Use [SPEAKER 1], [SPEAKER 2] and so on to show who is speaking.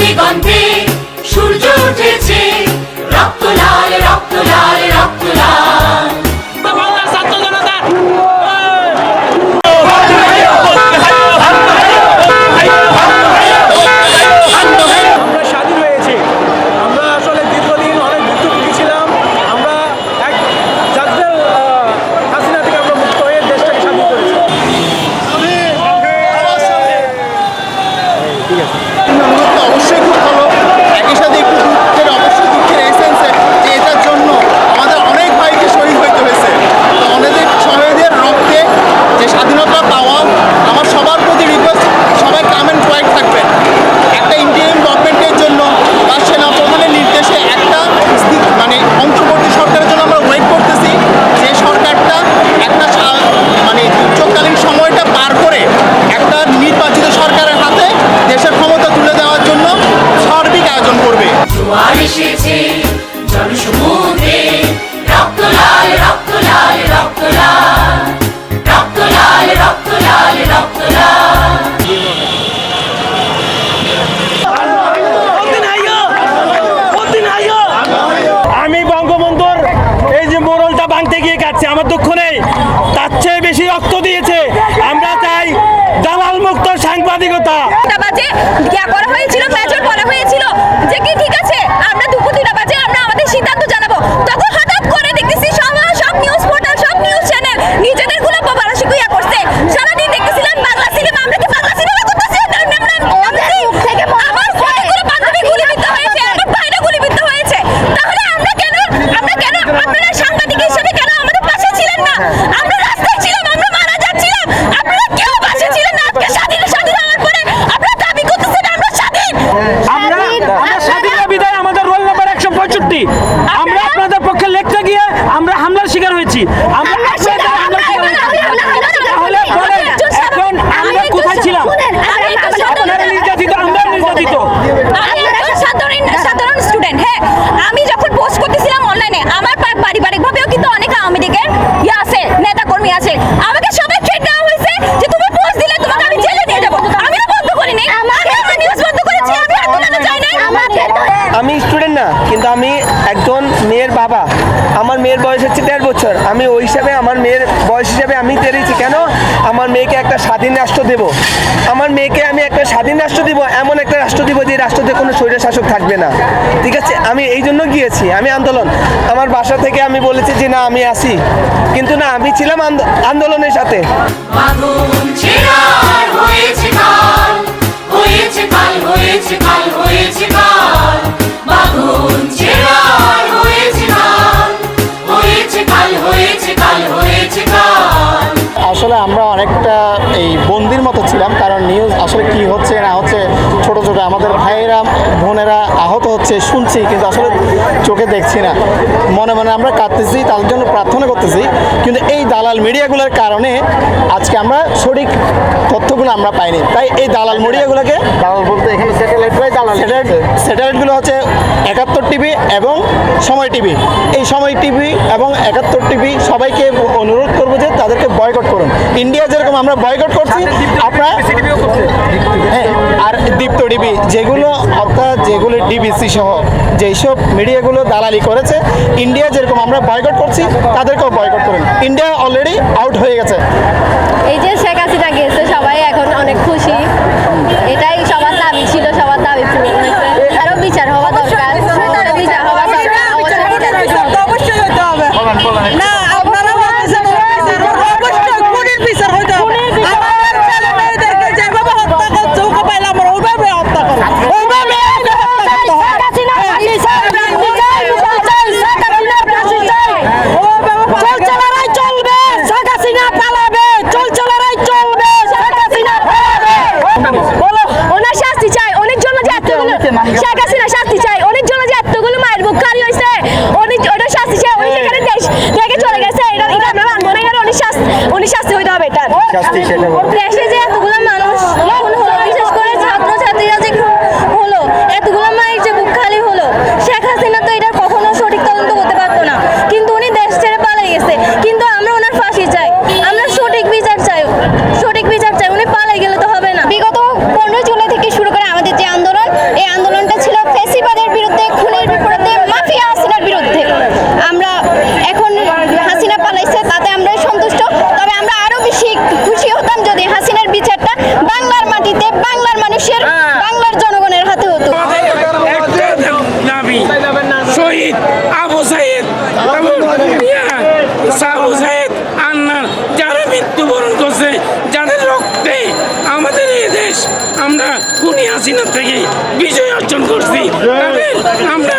[SPEAKER 1] দিগন্তে সূর্য উঠেছে।
[SPEAKER 2] আমি
[SPEAKER 3] স্টুডেন্ট
[SPEAKER 4] না, কিন্তু আমি একজন মেয়ের বাবা। আমার মেয়ের বয়স হচ্ছে দেড় বছর। আমি ওই হিসাবে আমার মেয়ের বয়স হিসাবে আমি তেরেছি কেন? আমার মেয়েকে একটা স্বাধীন রাষ্ট্র দেব। আমার মেয়েকে আমি একটা স্বাধীন রাষ্ট্র দিব, এমন একটা রাষ্ট্র দিব যে রাষ্ট্রতে কোনো স্বৈর শাসক থাকবে না। ঠিক আছে? আমি এই জন্য গিয়েছি। আমি আন্দোলন। আমার বাসা থেকে আমি বলেছি যে, না, আমি আসি। কিন্তু না, আমি ছিলাম আন্দো- আন্দোলনের সাথে।
[SPEAKER 1] হয়েছে কাল হয়েছে কাল হয়েছে কাল।
[SPEAKER 5] আসলে আমরা অনেকটা এই বন্দির মতো ছিলাম, কারণ নিউজ আসলে কি হচ্ছে না হচ্ছে ছোট ছোট আমাদের ভাইয়েরা, বোনেরা আহত হচ্ছে শুনছি, কিন্তু আসলে চোখে দেখছি না। মনে মনে আমরা কাঁদতেছি তাদের জন্য প্রার্থনা করতেছি, কিন্তু এই দালাল মিডিয়াগুলোর কারণে আজকে আমরা সঠিক তথ্যগুলো আমরা পাইনি। তাই এই দালাল মিডিয়াগুলোকে দালাল বলতে এখানে স্যাটেলাইট দালাল স্যাটেলাইট স্যাটেলাইটগুলো হচ্ছে একাত্তর টিভি এবং সময় টিভি। এই সময় টিভি এবং একাত্তর টিভি সবাইকে অনুরোধ করব যে তাদেরকে বয়কট করুন। ইন্ডিয়া যেরকম আমরা বয়কট করছি আপনারা হ্যাঁ আর দীপ্ত টিভি যেগুলো অর্থাৎ যেগুলো ডিবিসি সহ যেসব মিডিয়াগুলো দালালি করেছে ইন্ডিয়া যেরকম আমরা বয়কট করছি তাদেরকেও বয়কট করুন। ইন্ডিয়া অলরেডি আউট হয়ে গেছে।
[SPEAKER 3] এই যে শেখ হাসিনা অনেক খুশি এটাই সবার দাবি ছিল সবার দাবি পূরণ হয়েছে আরও বিচার হওয়া দরকার আরও বিচার হওয়া দরকার অবশ্যই বিচার হইতে হবে।
[SPEAKER 6] অবশ্যই হইতে হবে না আপনারা বলতেছেন অবশ্যই খুনির বিচার হইতে হবে আমাদের ছেলে মেয়েদেরকে যেভাবে হত্যা করছে ওকে পাইলে আমরা ওইভাবে হত্যা করব ওইভাবে হত্যা করতে হবে। চলছে লড়াই চলবে শেখ হাসিনা পালাবে চলছে লড়াই চলবে শেখ হাসিনা পালাবে
[SPEAKER 3] বলো ওনার শাস্তি চাই অনেক জন্য যে এতগুলো হাসিনা শাস্তি চাই। অনেক জন্য যে এতগুলো মায়ের বুক খালি হয়েছে অনেক ওটা শাস্তি চাই। উনি সেখানে দেশ থেকে চলে গেছে এটা এটা আমরা মানবো না এটা উনি শাস্তি উনি শাস্তি হইতে হবে এটা। দেশে যে এতগুলো মানুষ খুন হলো বিশেষ করে ছাত্র ছাত্রীরা যে খুন হলো এতগুলো মায়ের যে বুক খালি হলো শেখ হাসিনা তো এটা কখনো সঠিক তদন্ত করতে পারতো না কিন্তু উনি দেশ ছেড়ে পালিয়ে গেছে কিন্তু আমরা ওনার ফাঁসি চাই আমরা সঠিক বিচার চাই সঠিক বিচার চাই উনি পালিয়ে গেলে তো হবে না বিগত পনেরো জুলাই থেকে শুরু করে আমাদের যে আন্দোলন এই আন্দোলন মাটিতে বাংলার মানুষের বাংলার জনগণের হাতে হতো
[SPEAKER 7] আমাদের একটা দাবি শহীদ আবু সাইদ এবং ইয়া, আবু সাইদ আন্নার যারা মৃত্যুবরণ করছে যাদের রক্তে আমাদের এই দেশ আমরা কুনি হাসিনা থেকে বিজয় অর্জন করছি। আমরা